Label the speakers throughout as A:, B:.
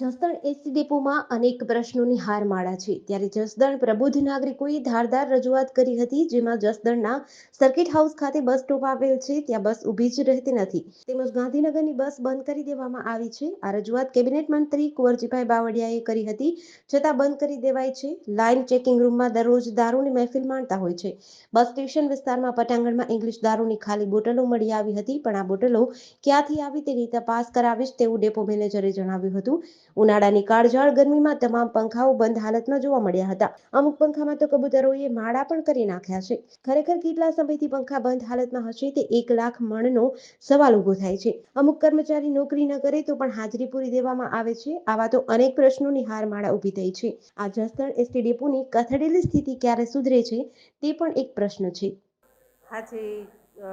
A: Jasdan ST ડેપોમાં અનેક પ્રશ્નોની હારમાળા છે. ત્યારે જસદણ પ્રબુદ્ધ નાગરિકોએ ધારદાર રજૂઆત કરી હતી, જેમાં જસદણના સર્કિટ હાઉસ ખાતે બસ સ્ટોપ આવેલ છે. ત્યાં બસ ઊભી જ રહેતી નથી. તેમજ ગાંધીનગરની બસ બંધ કરી દેવામાં આવી છે. આ રજૂઆત કેબિનેટ મંત્રી કુંવરજીભાઈ બાવળિયાએ કરી હતી. છતાં બંધ કરી દેવાય છે. લાઇન ચેકિંગ રૂમમાં દરરોજ દારૂની મહેફિલ માણતા હોય છે. બસ સ્ટેશન વિસ્તારમાં પટાંગણમાં ઇંગ્લિશ દારૂની ખાલી બોટલો મળી આવી હતી. પણ આ બોટલો ક્યાંથી આવી તેની તપાસ કરાવીશ તેવું ડેપો મેનેજરે જણાવ્યું હતું. ઉનાળાની કાળઝાળ ગરમીમાં તમામ પંખાઓ બંધ હાલતમાં જોવા મળ્યા હતા. અમુક પંખામાં તો કબૂતરોએ માળા પણ કરી નાખ્યા છે. ખરેખર કેટલા સમયથી પંખા બંધ હાલતમાં હશે તે એક લાખ મણનો સવાલ ઊભો થાય છે. અમુક કર્મચારી નોકરી ન કરે તો પણ હાજરી પૂરી દેવામાં આવે છે. આવા તો અનેક પ્રશ્નોની હારમાળા ઊભી થઈ છે. આ જસદણ એસટી ડેપોની કથળેલી સ્થિતિ ક્યારે સુધરે છે તે પણ એક પ્રશ્ન છે.
B: અ,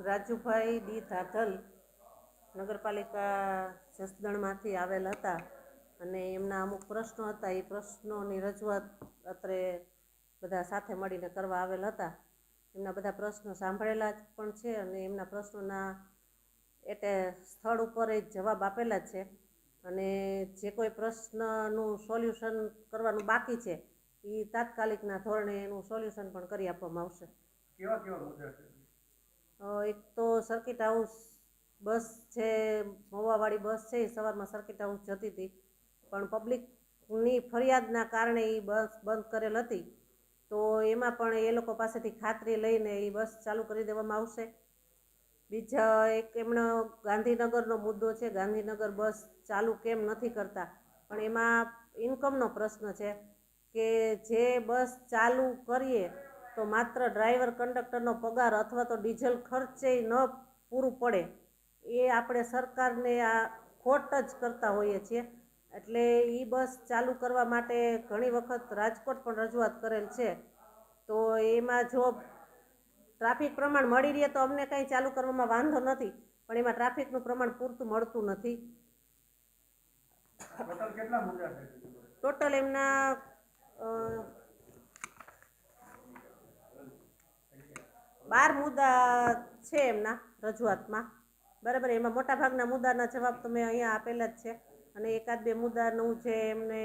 B: રાજુભાઈ ડી ધાધલ નગરપાલિકા જસદણમાંથી આવેલ હતા અને એમના અમુક પ્રશ્નો હતા. એ પ્રશ્નોની રજૂઆત અત્રે બધા સાથે મળીને કરવા આવેલ હતા. એમના બધા પ્રશ્નો સાંભળેલા જ પણ છે અને એમના પ્રશ્નોના એટલે સ્થળ ઉપર જ જવાબ આપેલા છે. અને જે કોઈ પ્રશ્નનું સોલ્યુશન કરવાનું બાકી છે એ તાત્કાલિકના ધોરણે એનું સોલ્યુશન પણ કરી આપવામાં આવશે.
C: કેવા કેવા મુદ્દા છે?
B: એક તો સર્કિટ હાઉસ બસ છે મહુવાવાળી બસ છે, એ સવારમાં સર્કિટ હાઉસ જતી હતી. પણ પબ્લિકની ફરિયાદના કારણે એ બસ બંધ કરેલ હતી. તો એમાં પણ એ લોકો પાસેથી ખાતરી લઈને એ બસ ચાલુ કરી દેવામાં આવશે. બીજા એક એમનો ગાંધીનગરનો મુદ્દો છે, ગાંધીનગર બસ ચાલુ કેમ નથી કરતા? પણ એમાં ઇન્કમનો પ્રશ્ન છે કે જે બસ ચાલુ કરીએ તો માત્ર ડ્રાઈવર કંડક્ટરનો પગાર અથવા તો ડીઝલ ખર્ચે ન પૂરું પડે. એ આપણે સરકારને આ ખોટ જ કરતા હોઈએ છીએ. એટલે એ બસ ચાલુ કરવા માટે ઘણી વખત રાજકોટ પણ રજૂઆત કરેલ છે. તો એમાં જો ટ્રાફિક પ્રમાણ મળી રહે તો અમને કંઈ ચાલુ કરવામાં વાંધો નથી. પણ એમાં ટ્રાફિકનું પ્રમાણ પૂરતું મળતું નથી.
C: ટોટલ
B: એમના બાર મુદ્દા છે એમના રજૂઆતમાં. બરાબર એમાં મોટાભાગના મુદ્દાના જવાબ તો મેં અહીંયા આપેલા જ છે. અને એકાદ બે મુદ્દાનું જે એમને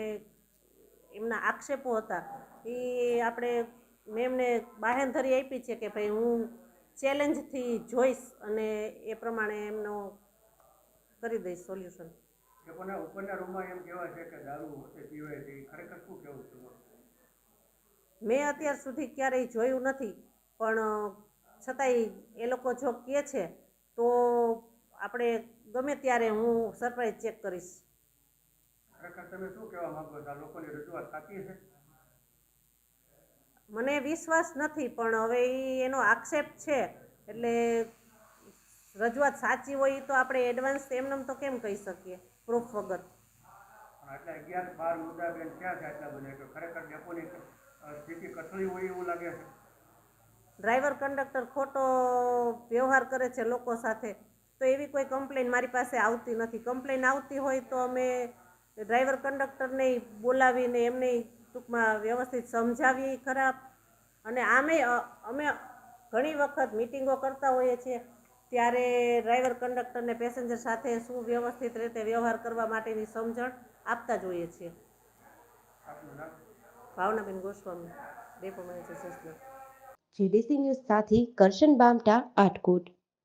B: એમના આક્ષેપો હતા એ આપણે મેં એમને બાહેંધરી આપી છે કે ભાઈ હું ચેલેન્જથી જોઈશ અને એ પ્રમાણે એમનો કરી દઈશ સોલ્યુશન.
C: લોકોના ઉપરના રૂમમાં એમ કહેવાય છે કે દારૂ વચ્ચે પીવાય છે ખરેખર શું કહેવું છે
B: મેં અત્યાર સુધી ક્યારેય જોયું નથી પણ છતાંય એ લોકો જો કહે છે તો આપણે ગમે ત્યારે હું સરપ્રાઈઝ ચેક કરીશ.
C: તમે શું કહેવા માંગો છો? લોકોની રજૂઆત સાચી છે?
B: મને વિશ્વાસ નથી પણ હવે એનો આક્ષેપ છે. એટલે રજૂઆત સાચી હોય તો આપણે એડવાન્સ એમને તો કેમ કહી શકીએ? પ્રૂફ વગર.
C: પણ અગિયાર બાર મુદ્દા બેન ક્યાં છે આટલા બધા? ખરેખર ડેપોની સ્થિતિ કથળી હોય એવું લાગે છે.
B: ડ્રાઈવર કંડક્ટર ખોટો વ્યવહાર કરે છે લોકો સાથે તો એવી કોઈ કમ્પ્લેન મારી પાસે આવતી નથી. કમ્પ્લેન આવતી હોય તો અમે ડ્રાઈવર કંડક્ટરને બોલાવીને એમને ટૂંકમાં વ્યવસ્થિત સમજાવીએ ખરાબ. અને આમે અમે ઘણી વખત મિટિંગો કરતા હોઈએ છીએ ત્યારે ડ્રાઈવર કંડક્ટરને પેસેન્જર સાથે શું વ્યવસ્થિત રીતે વ્યવહાર કરવા માટેની સમજણ આપતા જ હોઈએ છીએ ભાવનાબેન ગોસ્વામી ડેપો મેનેજર સસના
A: જેડીસી ન્યૂઝ સાથે કરશન બામટા આટકોટ.